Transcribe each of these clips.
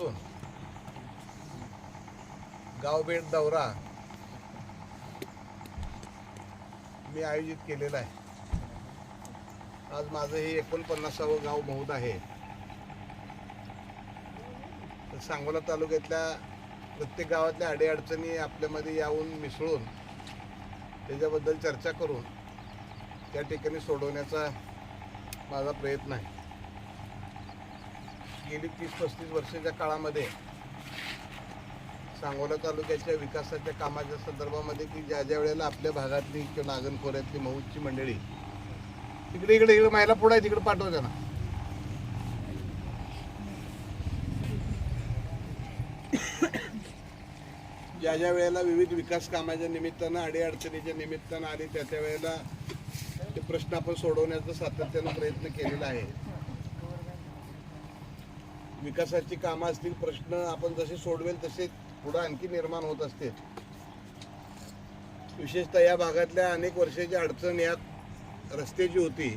पासून. गावभेट दौरा मी आयोजित केलेला आहे. आज माझं हे एकोणपन्नासावं गाव महोद आहे. तर सांगोला तालुक्यातल्या प्रत्येक गावातल्या अडीअडचणी आपल्यामध्ये यावून मिसळून त्याच्याबद्दल चर्चा करून त्या ठिकाणी सोडवण्याचा माझा प्रयत्न आहे. गेली तीस पस्तीस वर्षाच्या काळामध्ये सांगोला तालुक्याच्या विकासाच्या कामाच्या संदर्भामध्ये की ज्या ज्या वेळेला आपल्या भागातली किंवा नागनखोऱ्यातली मऊची मंडळी. तिकडे इकडे इकडे मायला पुढे तिकडे पाठवा त्यांना. ज्या ज्या वेळेला विविध विकास कामाच्या निमित्तानं अडीअडचणीच्या निमित्तानं आणि त्या त्या वेळेला ते प्रश्न आपण सोडवण्याचा सातत्यानं प्रयत्न केलेला आहे. विकासाची कामं असतील प्रश्न आपण जसे सोडवेल तसे पुढं आणखी निर्माण होत असते. विशेषतः या भागातल्या अनेक वर्षाची अडचण या रस्त्याची होती.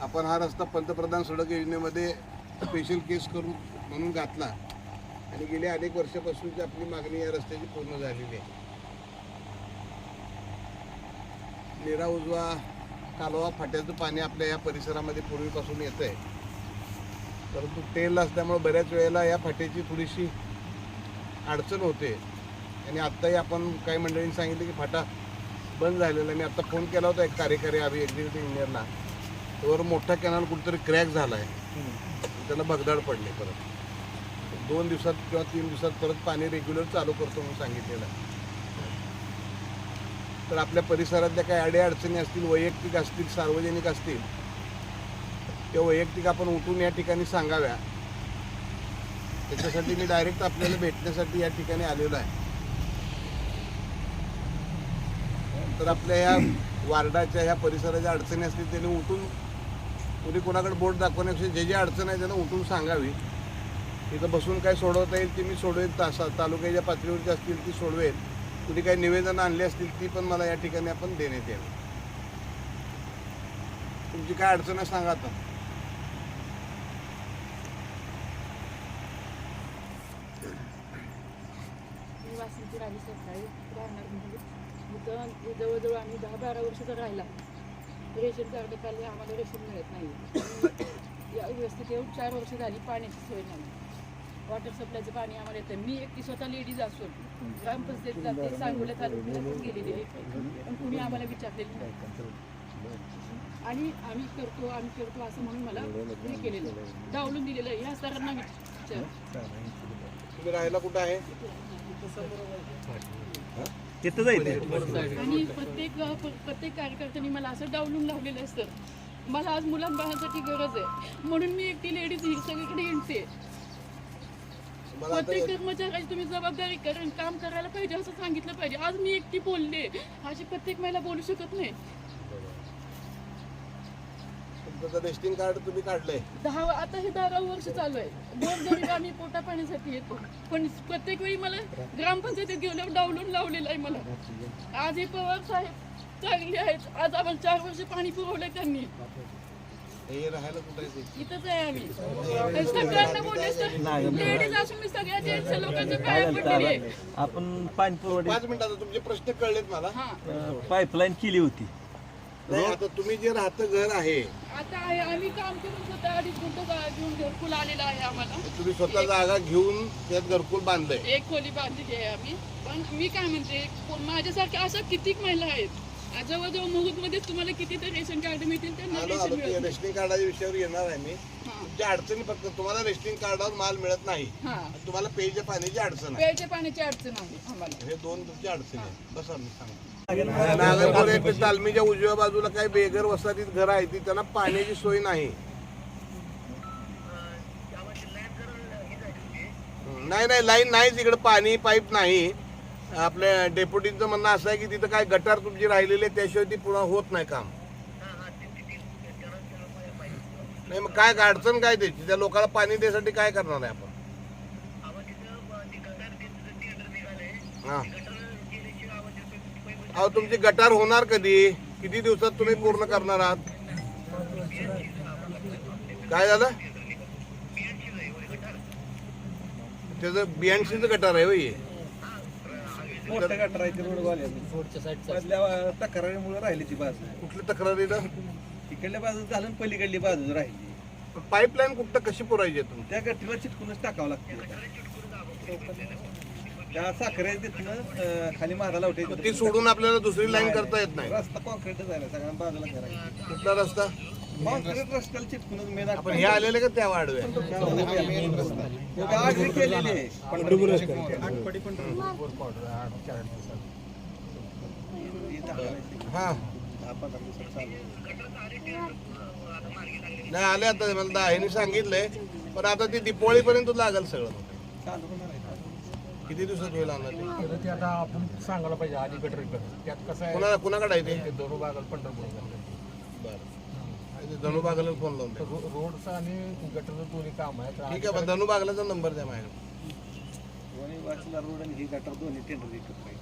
आपण हा रस्ता पंतप्रधान सडक योजनेमध्ये स्पेशल केस करून म्हणून घातला. आणि गेल्या अनेक वर्षापासूनची आपली मागणी या रस्त्याची पूर्ण झालेली आहे. निरा उजवा कालवा फाट्याचं पाणी आपल्या या परिसरामध्ये पूर्वीपासून येत आहे परंतु तेल असल्यामुळे बऱ्याच वेळेला या फाट्याची थोडीशी अडचण होते. आणि आत्ताही आपण काही मंडळींनी सांगितलं की फाटा बंद झालेला आहे. मी आत्ता फोन केला होता एक कार्यकारी अभि एक्झिक्युटिव्ह इंजिनियरला त्यावर मोठा कॅनल कुठेतरी क्रॅक झाला आहे त्याला भगदाड पडले परत. दोन दिवसात किंवा तीन दिवसात परत पाणी रेग्युलर चालू करतो म्हणून सांगितलेलं आहे. तर आपल्या परिसरातल्या काही अडीअडचणी असतील वैयक्तिक असतील सार्वजनिक असतील त्या वैयक्तिक आपण उठून या ठिकाणी सांगाव्या. त्याच्यासाठी मी डायरेक्ट आपल्याला भेटण्यासाठी या ठिकाणी आलेलो आहे. तर आपल्या या वार्डाच्या ह्या परिसराच्या अडचणी असतील त्याने उठून कुणी कोणाकडे बोट दाखवण्यापेक्षा जे जे अडचण आहे त्यांना उठून सांगावी. तिथं बसून काय सोडवता येईल ती मी सोडवेल तासा तालुक्याच्या पातळीवरची असतील ती सोडवेल कुणी काही निवेदन आणली असतील ती पण मला या ठिकाणी आपण देण्यात यावी. तुमची काय अडचण आहे सांगा आता. मी वाशिमची सकाळी राहणार म्हणजे इथं जवळजवळ आम्ही दहा बारा वर्ष तर राहिला रेशन कार्ड खाली आम्हाला रेशन मिळत नाही. या व्यवस्थित येऊन चार वर्ष झाली पाण्याची सोय नाही. वॉटर सप्लायचं पाणी आम्हाला येतं मी एकटी स्वतः लेडीज असून ग्रामपंचायत जाते सांगोला तालुक्याला पण गेलेली आहे पण कुणी आम्हाला विचारलेली नाही. आणि आम्ही करतो आम्ही करतो असं म्हणून मला हे केलेलं. डावलून दिलेलं आहे. ह्या सरांना विचार. राहायला कुठं आहे? तिथं जाईल आणि प्रत्येक प्रत्येक कार्यकर्त्यांनी मला असं डावलून लावलेलं असतं. मला आज मुलांबाळांसाठी गरज आहे. म्हणून मी एकटी लेडीज ही सगळीकडे आता प्रत्येक कर्मचाऱ्याची तुम्ही जबाबदारी करून काम करायला पाहिजे असं सांगितलं पाहिजे. आज मी एकटी बोलले. अशी प्रत्येक महिला बोलू शकत नाही. तुमचं रेस्टिंग कार्ड तुम्ही काढलंय. दहा आता हे दहा वर्ष चालू आहे. दोन जरी आम्ही पोटा पाण्यासाठी येतो. पण प्रत्येक वेळी मला ग्रामपंचायतीत गेल्यावर डावलून लावलेलं आहे मला. आज हे पवार साहेब चांगले आहेत. आज आम्हाला चार वर्ष पाणी पुरवलंय त्यांनी. हे राहायला कुठं? इथंच आहे आम्ही. तर सगळ्यांना बोलले सर लेडीज असून मी सगळ्या जेंट्स लोकांच्या पाया पडलेली आहे. आपण पाणी पुरवठे पाच मिनिटात तुमचे प्रश्न कळलेत मला. हा. पाईपलाईन केली होती. नाही आता तुम्ही जे राहतं घर आहे आता आहे आम्ही काम करून स्वतः अडीच गुंठ घेऊन घरकुल आलेला आहे आम्हाला. तुम्ही स्वतः जागा घेऊन त्यात घरकुल बांधलंय. एक खोली बांधलेली आहे आम्ही. पण मी काय म्हणते को- माझ्यासारख्या अशा कितीक महिला आहेत? आज जवळजवळ मुहूर्तमध्ये तुम्हाला किती तर रेशन कार्ड मिळतील त्यांना आलो रेशन आलो मिळत ते नाही. रेशनिंग कार्डाच्या विषयावर येणार आहे मी. हा, तुमच्या अडचणी फक्त तुम्हाला रेशनिंग कार्डावर माल मिळत नाही. हा. तुम्हाला पेयच्या पाण्याची अडचण आहे. प्यायच्या पाण्याची अडचण आहे आम्हाला. हे दोन तुमची अडचणी आहेत. बसा मी सांगतो. नागरकोरे तालमीच्या उजव्या बाजूला काही बेघर वसाहतीत घर आहे ती त्यांना पाण्याची सोय नाही. नाही नाही लाईन नाहीच इकडे पाणी पाईप नाही. आपल्या डेप्युटीचं म्हणणं असं आहे की तिथं काय गटार तुमची राहिलेली आहे त्याशिवाय ती पुन्हा होत नाही काम. नाही मग काय अडचण काय त्याची? त्या लोकांना पाणी द्यायसाठी काय करणार आहे आपण? हा. अहो तुमची गटार होणार कधी? किती दिवसात तुम्ही पूर्ण करणार आहात? काय झालं त्याचं बियाणशीचं गटार आहे हे? मोठं गटर आहे ते रोड तक्रारीमुळे राहिली ती बाजू. कुठली तक्रारीनं इकडल्या बाजू झालं पलीकडली बाजू राहिली. पाईपलाईन कुठं कशी पुरायची आहे तुम्ही त्या गटीला चिटकूनच टाकावं लागतं. त्या साखरे तिथनं खाली मारा लावटे ती सोडून आपल्याला दुसरी लाईन करता येत नाही. रस्ता कॉन्क्रीट झाला सगळ्या बाजूला करायचं कुठला रस्ता? कॉन्क्रीट रस्त्याला चिटकूनच मेन आपण हे आलेले का त्या वाढव्या आगरी केलेली आहे. हा. दहा नाही आले आता. मला दहाने सांगितलंय. पण आता ती दिपावळीपर्यंत लागेल सगळं. चालू होणार आहे. किती दिवसात होईल आणणार ते? तर ते आता आपण सांगायला पाहिजे आधी गटर रिपेअर त्यात कसं आहे? कुणा कुणाकडे आहे ते? दोन बागल पंढरपूर. बरं. धनुबागला फोन लावून द्या. रोडचं आणि गटरचं दोन्ही काम आहे. तर ठीक आहे पण धनुबागलाचा नंबर द्या माझ्याकडे. वाचला रोड आणि ही गटर दोन्ही टेंडर एकत्र आहे